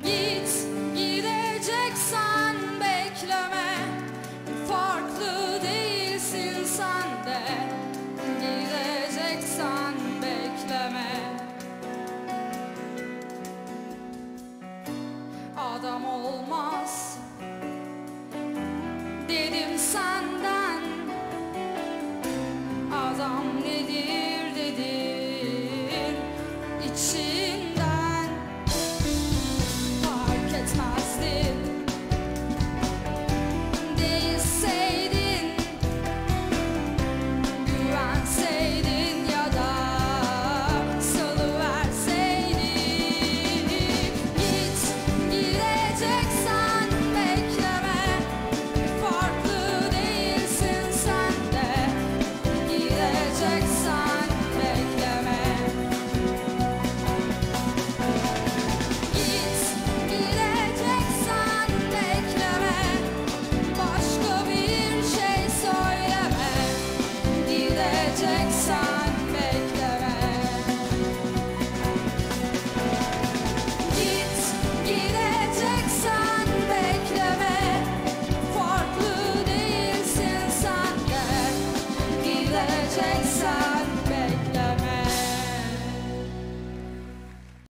Git gideceksen bekleme. Farklı değilsin sen de. Gideceksen bekleme. Adam olmaz. Dedim sen change